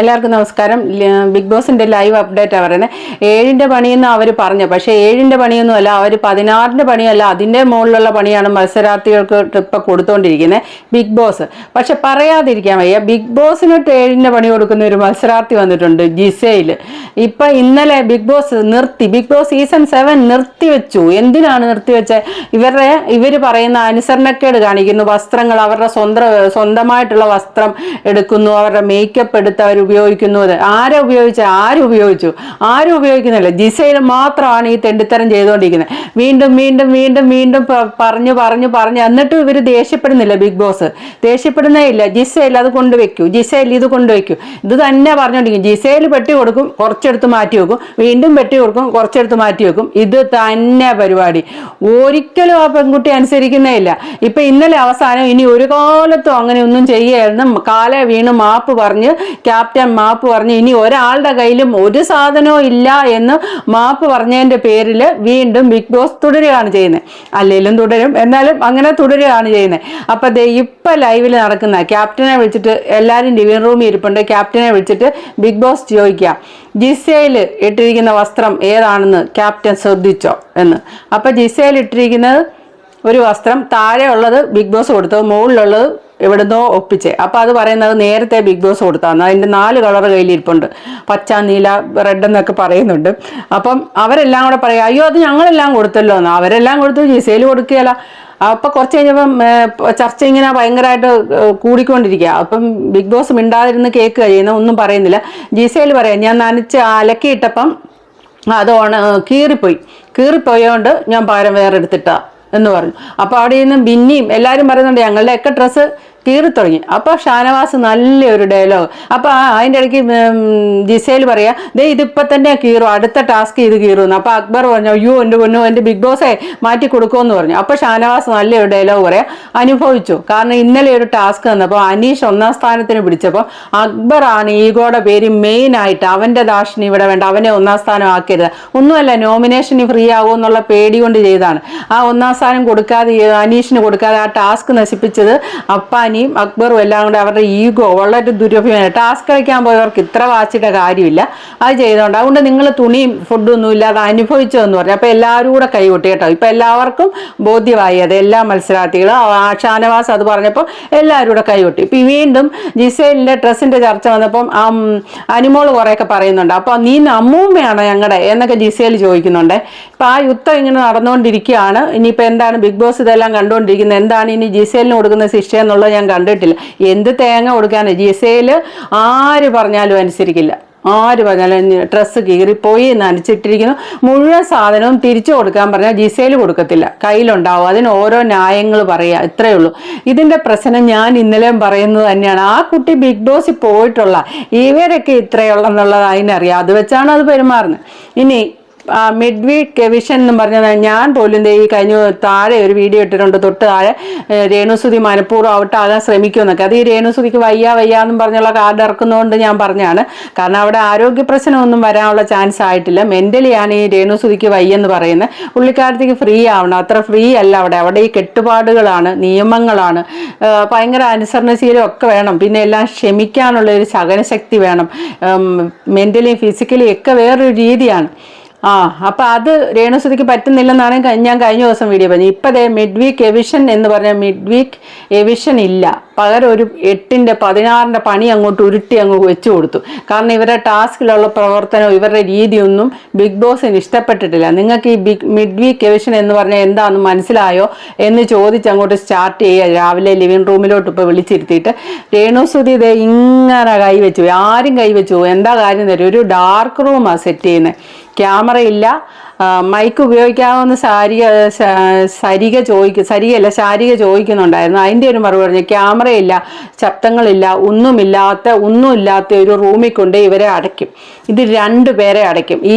എല്ലാവർക്കും നമസ്കാരം. ബിഗ് ബോസിന്റെ ലൈവ് അപ്ഡേറ്റ് പറയുന്നത് ഏഴിന്റെ പണിയെന്ന് അവർ പറഞ്ഞു. പക്ഷേ ഏഴിന്റെ പണിയൊന്നും അല്ല അവർ പതിനാറിന്റെ പണിയല്ല അതിന്റെ മുകളിലുള്ള പണിയാണ് മത്സരാർത്ഥികൾക്ക് ട്രിപ്പ് കൊടുത്തുകൊണ്ടിരിക്കുന്നത് ബിഗ് ബോസ്. പക്ഷെ പറയാതിരിക്കാൻ വയ്യ. ബിഗ് ബോസിനൊട്ട് ഏഴിന്റെ പണി കൊടുക്കുന്ന ഒരു മത്സരാർത്ഥി വന്നിട്ടുണ്ട് ജിസയിൽ ഇപ്പം ഇന്നലെ ബിഗ് ബോസ് നിർത്തി ബിഗ് ബോസ് സീസൺ സെവൻ നിർത്തിവെച്ചു എന്തിനാണ് നിർത്തിവെച്ചത് ഇവരുടെ ഇവർ പറയുന്ന അനുസരണക്കേട് കാണിക്കുന്നു. വസ്ത്രങ്ങൾ അവരുടെ സ്വന്തം സ്വന്തമായിട്ടുള്ള വസ്ത്രം എടുക്കുന്നു. അവരുടെ മേക്കപ്പ് എടുത്ത് അവർ ഉപയോഗിക്കുന്നു ആരാ ഉപയോഗിച്ച? ആരും ഉപയോഗിച്ചു? ആരും ഉപയോഗിക്കുന്നില്ല. ജിസയിൽ മാത്രമാണ് ഈ തെണ്ടിത്തരം ചെയ്തുകൊണ്ടിരിക്കുന്നത്. വീണ്ടും വീണ്ടും വീണ്ടും വീണ്ടും പറഞ്ഞു പറഞ്ഞു പറഞ്ഞു. എന്നിട്ടും ഇവർ ദേഷ്യപ്പെടുന്നില്ല ബിഗ് ബോസ്. ദേഷ്യപ്പെടുന്നേ ഇല്ല. ജിസയിൽ അത് കൊണ്ടുവയ്ക്കൂ ജിസയിൽ ഇത് കൊണ്ടുവയ്ക്കൂ ഇത് തന്നെ പറഞ്ഞുകൊണ്ടിരിക്കും. ജിസയിൽ പെട്ടി കൊടുക്കും കുറച്ചെടുത്ത് മാറ്റി വെക്കും. വീണ്ടും പെട്ടി കൊടുക്കും കുറച്ചെടുത്ത് മാറ്റി വെക്കും. ഇത് തന്നെ പരിപാടി. ഒരിക്കലും ആ പെൺകുട്ടി അനുസരിക്കുന്നേ ഇല്ല. ഇപ്പൊ ഇന്നലെ അവസാനം ഇനി ഒരു കാലത്തും അങ്ങനെ ഒന്നും ചെയ്യായിരുന്നു കാലെ വീണ് മാപ്പ് പറഞ്ഞ് ക്യാപ്റ്റൻ മാപ്പ് പറഞ്ഞ് ഇനി ഒരാളുടെ കയ്യിലും ഒരു സാധനവും ഇല്ല എന്ന് മാപ്പ് പറഞ്ഞതിന്റെ പേരിൽ വീണ്ടും ബിഗ് ബോസ് തുടരുകയാണ് ചെയ്യുന്നത്. അല്ലെങ്കിലും തുടരും എന്നാലും അങ്ങനെ തുടരുകയാണ് ചെയ്യുന്നത്. അപ്പം ദേ ഇപ്പം ലൈവിൽ നടക്കുന്ന ക്യാപ്റ്റനെ വിളിച്ചിട്ട് എല്ലാവരും ലിവിംഗ് റൂമിൽ ഇരിപ്പുണ്ട്. ക്യാപ്റ്റനെ വിളിച്ചിട്ട് ബിഗ് ബോസ് ചോദിക്കുക ജിസയിൽ ഇട്ടിരിക്കുന്ന വസ്ത്രം ഏതാണെന്ന് ക്യാപ്റ്റൻ ശ്രദ്ധിച്ചോ എന്ന്. അപ്പം ജിസയിൽ ഇട്ടിരിക്കുന്നത് ഒരു വസ്ത്രം താഴെ ഉള്ളത് ബിഗ് ബോസ് കൊടുത്തു മുകളിലുള്ളത് എവിടുന്നോ ഒപ്പിച്ച്. അപ്പൊ അത് പറയുന്നത് നേരത്തെ ബിഗ് ബോസ് കൊടുത്താന്ന്. അതിന്റെ നാല് കളർ കയ്യിലിരിപ്പുണ്ട്. പച്ച നീല റെഡ് എന്നൊക്കെ പറയുന്നുണ്ട്. അപ്പം അവരെല്ലാം കൂടെ പറയാം അയ്യോ അത് ഞങ്ങളെല്ലാം കൊടുത്തല്ലോ എന്ന്. അവരെല്ലാം കൊടുത്തു ജിസയിൽ കൊടുക്കുകയല്ല അപ്പൊ കുറച്ച് കഴിഞ്ഞപ്പം ചർച്ച ഇങ്ങനെ ഭയങ്കരമായിട്ട് കൂടിക്കൊണ്ടിരിക്കുക അപ്പം ബിഗ് ബോസ് മിണ്ടാതിരുന്ന് കേക്ക് ചെയ്യുന്ന ഒന്നും പറയുന്നില്ല. ജിസയിൽ പറയാം ഞാൻ നനച്ച് അലക്കിയിട്ടപ്പം അത് ഓണ കീറിപ്പോയി. കീറിപ്പോയോണ്ട് ഞാൻ പകരം വേറെ എടുത്തിട്ടാ എന്ന് പറഞ്ഞു. അപ്പോൾ അവിടെ നിന്ന് ബിന്നിയും എല്ലാവരും പറയുന്നുണ്ട് ഞങ്ങളുടെയൊക്കെ ഡ്രസ്സ് കീറി തുടങ്ങി അപ്പോൾ ഷാനവാസ് നല്ലൊരു ഡയലോഗ് അപ്പോൾ അതിന്റെ ഇടയ്ക്ക് ജിസയിൽ പറയാ ദേ ഇതിപ്പോ തന്നെ കീറും. അടുത്ത ടാസ്ക് ഇത് കീറുന്നു. അപ്പോൾ അക്ബർ പറഞ്ഞു അയ്യോ എന്റെ പൊന്നു എന്റെ ബിഗ് ബോസേ മാറ്റി കൊടുക്കുമെന്ന് പറഞ്ഞു. അപ്പോൾ ഷാനവാസ് നല്ലൊരു ഡയലോഗ് പറയാം അനുഭവിച്ചു. കാരണം ഇന്നലെ ഒരു ടാസ്ക് തന്നപ്പോൾ അനീഷ് ഒന്നാം സ്ഥാനത്തിന് പിടിച്ചപ്പോൾ അക്ബറാണ് ഈഗോയുടെ പേര് മെയിൻ ആയിട്ട് അവന്റെ ദാഷിനി ഇവിടെ വേണ്ട അവനെ ഒന്നാം സ്ഥാനം ആക്കരുത്. ഒന്നുമല്ല നോമിനേഷൻ ഫ്രീ ആകുമോ എന്നുള്ള പേടി കൊണ്ട് ചെയ്താണ് ആ ഒന്നാം സ്ഥാനം കൊടുക്കാതെ അനീഷിന് കൊടുക്കാതെ ആ ടാസ്ക് നശിപ്പിച്ചത് അപ്പാനിയും അക്ബറും എല്ലാം കൂടെ അവരുടെ ഈഗോ വളരെ ദുരഭിമാനം ടാസ്ക് കളിക്കാൻ പോയവർക്ക് ഇത്ര വാച്ചിയുടെ കാര്യമില്ല. അത് ചെയ്തോണ്ട് അതുകൊണ്ട് നിങ്ങൾ തുണിയും ഫുഡും ഒന്നും ഇല്ലാതെ അനുഭവിച്ചതെന്ന് പറഞ്ഞു അപ്പോൾ എല്ലാവരും കൂടെ കൈകൊട്ടി കേട്ടോ. ഇപ്പോൾ എല്ലാവർക്കും ബോധ്യമായി അത് എല്ലാ മത്സരാർത്ഥികളും ഷാനവാസ് അത് പറഞ്ഞപ്പോൾ എല്ലാവരും കൂടെ കൈകൊട്ടി ഇപ്പം വീണ്ടും ജിസേലിന്റെ ഡ്രസ്സിന്റെ ചർച്ച വന്നപ്പം അനുമോൾ കുറേയൊക്കെ പറയുന്നുണ്ട്. അപ്പോൾ നീ അമ്മൂമ്മയാണോ ഞങ്ങളുടെ എന്നൊക്കെ ജിസേൽ ചോദിക്കുന്നുണ്ട്. ഇപ്പം ആ യുദ്ധം ഇങ്ങനെ നടന്നുകൊണ്ടിരിക്കുകയാണ്. ഇനിയിപ്പോൾ എന്താണ് ബിഗ് ബോസ് ഇതെല്ലാം കണ്ടുകൊണ്ടിരിക്കുന്നത്? എന്താണ് ഇനി ജിസേലിന് കൊടുക്കുന്ന ശിക്ഷ എന്നുള്ളത് ഞാൻ കണ്ടിട്ടില്ല. എന്ത് തേങ്ങ കൊടുക്കാനാണ് ജി എസ് എയിൽ ആര് പറഞ്ഞാലും അനുസരിക്കില്ല. ആര് പറഞ്ഞാലും ഡ്രസ്സ് കീറിപ്പോയി നനച്ചിട്ടിരിക്കുന്നു മുഴുവൻ സാധനവും തിരിച്ചു കൊടുക്കാൻ പറഞ്ഞാൽ ജിസേൽ കൊടുക്കത്തില്ല. കയ്യിലുണ്ടാവും. അതിന് ഓരോ ന്യായങ്ങൾ പറയുക ഇത്രയേ ഉള്ളൂ. ഇതിന്റെ പ്രശ്നം ഞാൻ ഇന്നലെയും പറയുന്നത് തന്നെയാണ്. ആ കുട്ടി ബിഗ് ബോസിൽ പോയിട്ടുള്ള ഇവരൊക്കെ ഇത്രയുള്ളെന്നുള്ളത് അതിനറിയാം. അത് വെച്ചാണ് അത് പെരുമാറുന്നത്. ഇനി മിഡ് വീക്ക് കെവിഷൻ എന്ന് പറഞ്ഞാൽ ഞാൻ പോലും ഈ കഴിഞ്ഞ താഴെ ഒരു വീഡിയോ ഇട്ടിട്ടുണ്ട് തൊട്ട് താഴെ രേണുസുതി മനഃപൂർവം ഔട്ടാകാൻ ശ്രമിക്കുമെന്നൊക്കെ. അത് ഈ രേണുസുതിക്ക് വയ്യ വയ്യ എന്ന് പറഞ്ഞുള്ള കാർഡ് ഇറക്കുന്നതുകൊണ്ട് ഞാൻ പറഞ്ഞാണ്. കാരണം അവിടെ ആരോഗ്യ പ്രശ്നമൊന്നും വരാനുള്ള ചാൻസ് ആയിട്ടില്ല. മെന്റലിയാണ് ഈ രേണുസുതിക്ക് വയ്യെന്ന് പറയുന്നത്. പുള്ളിക്കാരത്തേക്ക് ഫ്രീ ആവണം. അത്ര ഫ്രീ അല്ല അവിടെ. അവിടെ ഈ കെട്ടുപാടുകളാണ് നിയമങ്ങളാണ്. ഭയങ്കര അനുസരണശീലം ഒക്കെ വേണം. പിന്നെ എല്ലാം ക്ഷമിക്കാനുള്ള ഒരു സഹനശക്തി വേണം. മെന്റലി ഫിസിക്കലി ഒക്കെ വേറൊരു രീതിയാണ്. ആ അപ്പൊ അത് രേണുസുതിക്ക് പറ്റുന്നില്ലെന്നാണ് ഞാൻ കഴിഞ്ഞ ദിവസം വീഡിയോ പറഞ്ഞത്. ഇപ്പൊ ദേ മിഡ് വീക്ക് എവിഷൻ എന്ന് പറഞ്ഞ മിഡ് വീക്ക് എവിഷൻ ഇല്ല. പകരം ഒരു എട്ടിന്റെ പതിനാറിന്റെ പണി അങ്ങോട്ട് ഉരുട്ടി അങ്ങ് വെച്ചു കൊടുത്തു. കാരണം ഇവരുടെ ടാസ്കിലുള്ള പ്രവർത്തനവും ഇവരുടെ രീതിയൊന്നും ബിഗ് ബോസിന് ഇഷ്ടപ്പെട്ടിട്ടില്ല. നിങ്ങൾക്ക് ഈ ബിഗ് മിഡ് വീക്ക് എവിഷൻ എന്ന് പറഞ്ഞാൽ എന്താണെന്ന് മനസ്സിലായോ എന്ന് ചോദിച്ച് അങ്ങോട്ട് സ്റ്റാർട്ട് ചെയ്യുക. രാവിലെ ലിവിങ് റൂമിലോട്ട് ഇപ്പോൾ വിളിച്ചിരുത്തിയിട്ട് രേണുസുതി ഇതേ ഇങ്ങനെ കൈവച്ചു. ആരും കൈവച്ചു എന്താ കാര്യം തരും ഒരു ഡാർക്ക് റൂമാണ് സെറ്റ് ചെയ്യുന്നത് ക്യാമറ ഇല്ല. മൈക്ക് ഉപയോഗിക്കാമെന്ന് സാരിക സരിക ചോദിക്കും സരികയല്ല ശാരിക ചോദിക്കുന്നുണ്ടായിരുന്നു. അതിന്റെ ഒരു മറുപടി പറഞ്ഞു ക്യാമറയില്ല ശബ്ദങ്ങളില്ല ഒന്നുമില്ലാത്ത ഒന്നുമില്ലാത്ത ഒരു റൂമിൽ കൊണ്ട് ഇവരെ അടയ്ക്കും. ഇത് രണ്ട് പേരെ അടയ്ക്കും. ഈ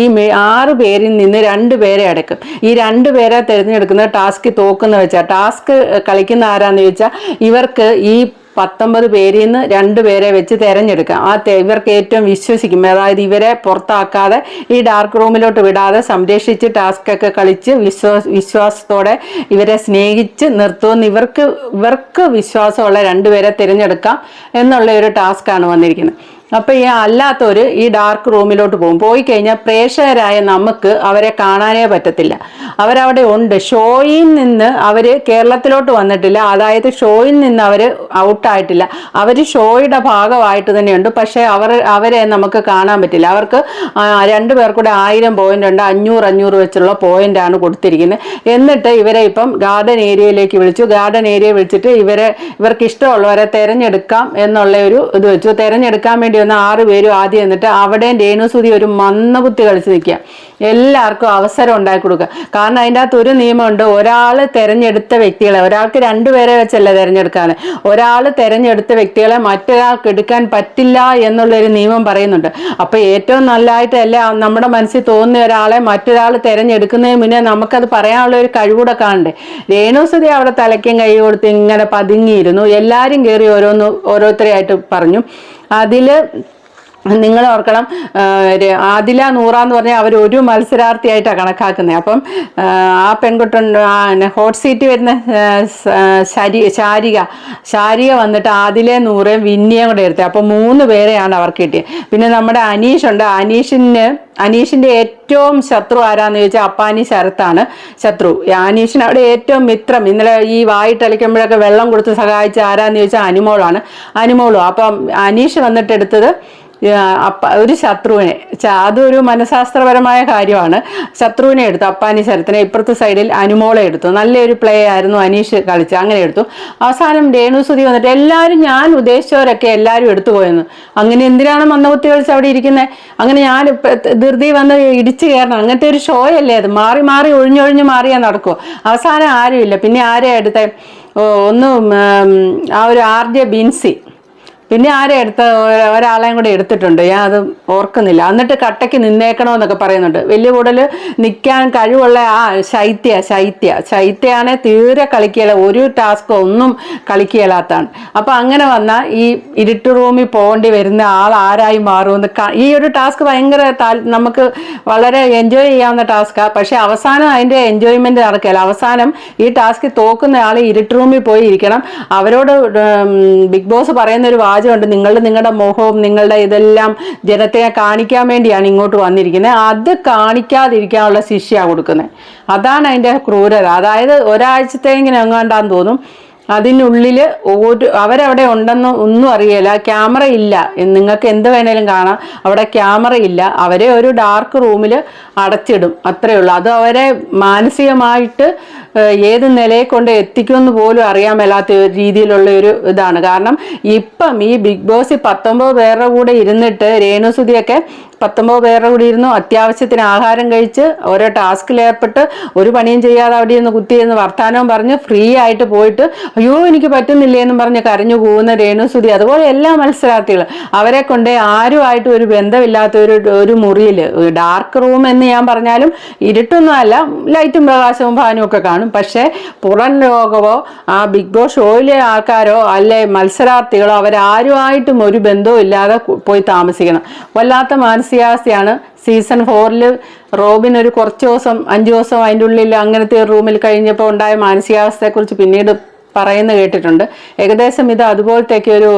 ആറ് പേരിൽ നിന്ന് രണ്ട് പേരെ അടയ്ക്കും. ഈ രണ്ട് പേരെ തിരഞ്ഞെടുക്കുന്ന ടാസ്ക് തോക്കുന്ന വെച്ചാൽ ടാസ്ക് കളിക്കുന്ന ആരാന്ന് ചോദിച്ചാൽ ഇവർക്ക് ഈ പത്തൊമ്പത് പേരിൽ നിന്ന് രണ്ട് പേരെ വെച്ച് തിരഞ്ഞെടുക്കാം. ആ ഇവർക്ക് ഏറ്റവും വിശ്വസിക്കും. അതായത് ഇവരെ പുറത്താക്കാതെ ഈ ഡാർക്ക് റൂമിലോട്ട് വിടാതെ സംരക്ഷിച്ച് ടാസ്ക് ഒക്കെ കളിച്ച് വിശ്വാസ വിശ്വാസത്തോടെ ഇവരെ സ്നേഹിച്ച് നിർത്തുമെന്ന് ഇവർക്ക് ഇവർക്ക് വിശ്വാസമുള്ള രണ്ടുപേരെ തിരഞ്ഞെടുക്കാം. എന്നുള്ള ഒരു ടാസ്ക്കാണ് വന്നിരിക്കുന്നത്. അപ്പോൾ ഈ അല്ലാത്തവർ ഈ ഡാർക്ക് റൂമിലോട്ട് പോകും. പോയി കഴിഞ്ഞാൽ പ്രേക്ഷകരായ നമുക്ക് അവരെ കാണാനേ പറ്റത്തില്ല. അവരവിടെ ഉണ്ട്. ഷോയിൽ നിന്ന് അവർ കേരളത്തിലോട്ട് വന്നിട്ടില്ല. അതായത് ഷോയിൽ നിന്ന് അവർ ഔട്ടായിട്ടില്ല അവർ ഷോയുടെ ഭാഗമായിട്ട് തന്നെയുണ്ട്. പക്ഷേ അവർ അവരെ നമുക്ക് കാണാൻ പറ്റില്ല. അവർക്ക് രണ്ടു പേർ കൂടെ ആയിരം പോയിന്റ് ഉണ്ട്. അഞ്ഞൂറ് അഞ്ഞൂറ് വെച്ചുള്ള പോയിന്റ് ആണ് കൊടുത്തിരിക്കുന്നത് എന്നിട്ട് ഇവരെ ഇപ്പം ഗാർഡൻ ഏരിയയിലേക്ക് വിളിച്ചു. ഗാർഡൻ ഏരിയ വിളിച്ചിട്ട് ഇവരെ ഇവർക്ക് ഇഷ്ടമുള്ളവരെ തിരഞ്ഞെടുക്കാം എന്നുള്ള ഒരു ഇത് വെച്ചു. തിരഞ്ഞെടുക്കാൻ വേണ്ടി വന്ന ആറ് പേരും ആദ്യം എന്നിട്ട് അവിടെയും രേണുസുതി ഒരു മന്ദബുദ്ധി കളിച്ച് നിൽക്കുക. എല്ലാവർക്കും അവസരം ഉണ്ടാക്കി കൊടുക്കുക. കാരണം അതിന്റെ അകത്ത് ഒരു നിയമമുണ്ട് ഒരാൾ തിരഞ്ഞെടുത്ത വ്യക്തികളെ ഒരാൾക്ക് രണ്ടുപേരെ വെച്ചല്ല തിരഞ്ഞെടുക്കാൻ ഒരാൾ തിരഞ്ഞെടുത്ത വ്യക്തികളെ മറ്റൊരാൾക്ക് എടുക്കാൻ പറ്റില്ല എന്നുള്ളൊരു നിയമം പറയുന്നുണ്ട്. അപ്പോൾ ഏറ്റവും നല്ലതായിട്ട് എല്ലാ നമ്മുടെ മനസ്സിൽ തോന്നിയ ഒരാളെ മറ്റൊരാൾ തിരഞ്ഞെടുക്കുന്നതിന് മുന്നേ നമുക്കത് പറയാനുള്ള ഒരു കഴിവൂടെ കാണണ്ടേ? രേണുസുതി അവിടെ തലയ്ക്കും കൈ കൊടുത്ത് ഇങ്ങനെ പതുങ്ങിയിരുന്നു. എല്ലാവരും കയറി ഓരോന്ന് ഓരോരുത്തരെയായിട്ട് പറഞ്ഞു. അതിൽ നിങ്ങൾ ഓർക്കണം ആദില നൂറ എന്ന് പറഞ്ഞാൽ അവർ ഒരു മത്സരാർത്ഥിയായിട്ടാണ് കണക്കാക്കുന്നത്. അപ്പം ആ, പെൺകുട്ടുണ്ട് ഹോട്ട് സീറ്റ് വരുന്ന ശരി ശാരിക ശാരിക വന്നിട്ട് ആദിലെ നൂറേം വിന്നിയും കൂടെ എടുത്തത്. അപ്പം മൂന്ന് പേരെയാണ് അവർക്ക് കിട്ടിയത്. പിന്നെ നമ്മുടെ അനീഷ് ഉണ്ട്. അനീഷിന് അനീഷിന്റെ ഏറ്റവും ശത്രു ആരാന്ന് ചോദിച്ചാൽ അപ്പാനി ശരത്താണ് ശത്രു. അനീഷിന് അവിടെ ഏറ്റവും മിത്രം. ഇന്നലെ ഈ വായിട്ടളിക്കുമ്പോഴൊക്കെ വെള്ളം കൊടുത്ത് സഹായിച്ച ആരാന്ന് ചോദിച്ചാൽ അനുമോളാണ്. അനുമോളും. അപ്പം അനീഷ് വന്നിട്ട് എടുത്തത് ഒരു ശത്രുവിനെ അതൊരു മനഃശാസ്ത്രപരമായ കാര്യമാണ്. ശത്രുവിനെ എടുത്തു അപ്പാനി ശരത്തിനെ ഇപ്പുറത്തെ സൈഡിൽ അനുമോളെ എടുത്തു. നല്ലൊരു പ്ലേ ആയിരുന്നു അനീഷ് കളിച്ച് അങ്ങനെ എടുത്തു. അവസാനം രേണുസുതി വന്നിട്ട് എല്ലാവരും ഞാൻ ഉദ്ദേശിച്ചവരൊക്കെ എല്ലാവരും എടുത്തു പോയെന്ന്. അങ്ങനെ എന്തിനാണ് മന്ദബുദ്ധി കളിച്ച് അവിടെ ഇരിക്കുന്നത് അങ്ങനെ ഞാൻ ധൃതി വന്ന് ഇടിച്ചു കയറണം. അങ്ങനത്തെ ഒരു ഷോ അല്ലേ അത്? മാറി മാറി ഒഴിഞ്ഞൊഴിഞ്ഞ് മാറിയാൽ നടക്കുമോ അവസാനം ആരുമില്ല. പിന്നെ ആരെയാ എടുത്തേ? ഒന്ന് ആ ഒരു ആർ ജെ ബിൻസി. പിന്നെ ആരെ എടുത്ത ഒരാളെയും കൂടെ എടുത്തിട്ടുണ്ട്? ഞാൻ അത് ഓർക്കുന്നില്ല. എന്നിട്ട് കട്ടയ്ക്ക് നിന്നേക്കണമെന്നൊക്കെ പറയുന്നുണ്ട്. വലിയ കൂടുതൽ നിൽക്കാൻ കഴിവുള്ള ആ ശൈത്യ ശൈത്യ. ശൈത്യയാണെ തീരെ കളിക്കുകയില്ല. ഒരു ടാസ്ക് ഒന്നും കളിക്കുകയില്ലാത്തതാണ്. അപ്പം അങ്ങനെ വന്നാൽ ഈ ഇരുട്ട് റൂമിൽ പോകേണ്ടി വരുന്ന ആൾ ആരായി മാറുമെന്ന് ഈ ഒരു ടാസ്ക് ഭയങ്കര നമുക്ക് വളരെ എൻജോയ് ചെയ്യാവുന്ന ടാസ്ക്കാണ് പക്ഷേ അവസാനം അതിന്റെ എൻജോയ്മെന്റ് നടക്കില്ല അവസാനം ഈ ടാസ്ക് തോക്കുന്ന ആൾ ഇരുട്ട് റൂമിൽ പോയി ഇരിക്കണം അവരോട് ബിഗ് ബോസ് പറയുന്ന ഒരു വാചകമുണ്ട് നിങ്ങൾ നിങ്ങളുടെ മോഹവും നിങ്ങളുടെ ഇതെല്ലാം ജനത്തെ കാണിക്കാൻ വേണ്ടിയാണ് ഇങ്ങോട്ട് വന്നിരിക്കുന്നത്. അത് കാണിക്കാതിരിക്കാനുള്ള ശിക്ഷയാണ് കൊടുക്കുന്നത്. അതാണ് അതിന്റെ ക്രൂരത. അതായത് ഒരാഴ്ചത്തേക്കിന് എങ്ങാണ്ടാന്ന് തോന്നും. അതിനുള്ളിൽ ഒരു അവരവിടെ ഉണ്ടെന്ന് ഒന്നും അറിയില്ല. ക്യാമറ ഇല്ല. നിങ്ങൾക്ക് എന്ത് വേണേലും കാണാം. അവിടെ ക്യാമറ ഇല്ല. അവരെ ഒരു ഡാർക്ക് റൂമിൽ അടച്ചിടും. അത്രയേ ഉള്ളൂ. അത് അവരെ മാനസികമായിട്ട് ഏത് നിലയെ കൊണ്ട് എത്തിക്കുമെന്ന് പോലും അറിയാൻ മേലാത്ത രീതിയിലുള്ള ഒരു ഇതാണ്. കാരണം ഇപ്പം ഈ ബിഗ് ബോസ് പത്തൊമ്പത് പേരുടെ കൂടെ ഇരുന്നിട്ട് രേണുസുതിയൊക്കെ പത്തൊമ്പത് പേരുടെ കൂടി ഇരുന്നു അത്യാവശ്യത്തിന് ആഹാരം കഴിച്ച് ഓരോ ടാസ്കിൽ ഏർപ്പെട്ട് ഒരു പണിയും ചെയ്യാതെ അവിടെ ഇരുന്ന് കുത്തിയിരുന്ന് വർത്തമാനവും പറഞ്ഞ് ഫ്രീ ആയിട്ട് പോയിട്ട് അയ്യോ എനിക്ക് പറ്റുന്നില്ല എന്നും പറഞ്ഞ് കരഞ്ഞു പോകുന്ന രേണുസുതി അതുപോലെ എല്ലാ മത്സരാർത്ഥികളും അവരെ കൊണ്ട് ആരുമായിട്ട് ഒരു ബന്ധമില്ലാത്ത ഒരു ഒരു മുറിയിൽ ഡാർക്ക് റൂം എന്ന് ഞാൻ പറഞ്ഞാലും ഇരുട്ടൊന്നും അല്ല ലൈറ്റും പ്രകാശവും ഭാനും ഒക്കെ കാണും. പക്ഷേ പുറം ലോകമോ ആ ബിഗ് ബോസ് ഷോയിലെ ആൾക്കാരോ അല്ലെ മത്സരാർത്ഥികളോ അവരാരുമായിട്ടും ഒരു ബന്ധവും ഇല്ലാതെ പോയി താമസിക്കണം. വല്ലാത്ത മാനസികാവസ്ഥയാണ് സീസൺ ഫോറിൽ റോബിൻ ഒരു കുറച്ച് ദിവസം അഞ്ച് ദിവസം അതിന്റെ ഉള്ളിൽ അങ്ങനത്തെ ഒരു റൂമിൽ കഴിഞ്ഞപ്പോൾ ഉണ്ടായ മാനസികാവസ്ഥയെക്കുറിച്ച് പിന്നീട് പറയുന്ന കേട്ടിട്ടുണ്ട്. ഏകദേശം ഇത് അതുപോലത്തേക്ക് ഒരു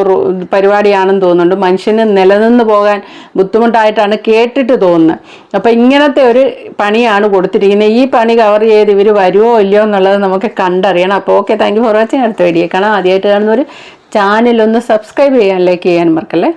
പരിപാടിയാണെന്ന് തോന്നുന്നുണ്ട്. മനുഷ്യന് നിലനിന്ന് പോകാൻ ബുദ്ധിമുട്ടായിട്ടാണ് കേട്ടിട്ട് തോന്നുന്നത്. അപ്പം ഇങ്ങനത്തെ ഒരു പണിയാണ് കൊടുത്തിരിക്കുന്നത്. ഈ പണി കവർ ചെയ്ത് ഇവർ വരുമോ ഇല്ലയോ എന്നുള്ളത് നമുക്ക് കണ്ടറിയണം. അപ്പോൾ okay thank you for watching അടുത്ത വീഡിയോ കാണാം. ആദ്യമായിട്ട് കാണുന്നവർ ചാനൽ ഒന്ന് സബ്സ്ക്രൈബ് ചെയ്യാൻ ലൈക്ക് ചെയ്യാൻ മറക്കല്ലേ?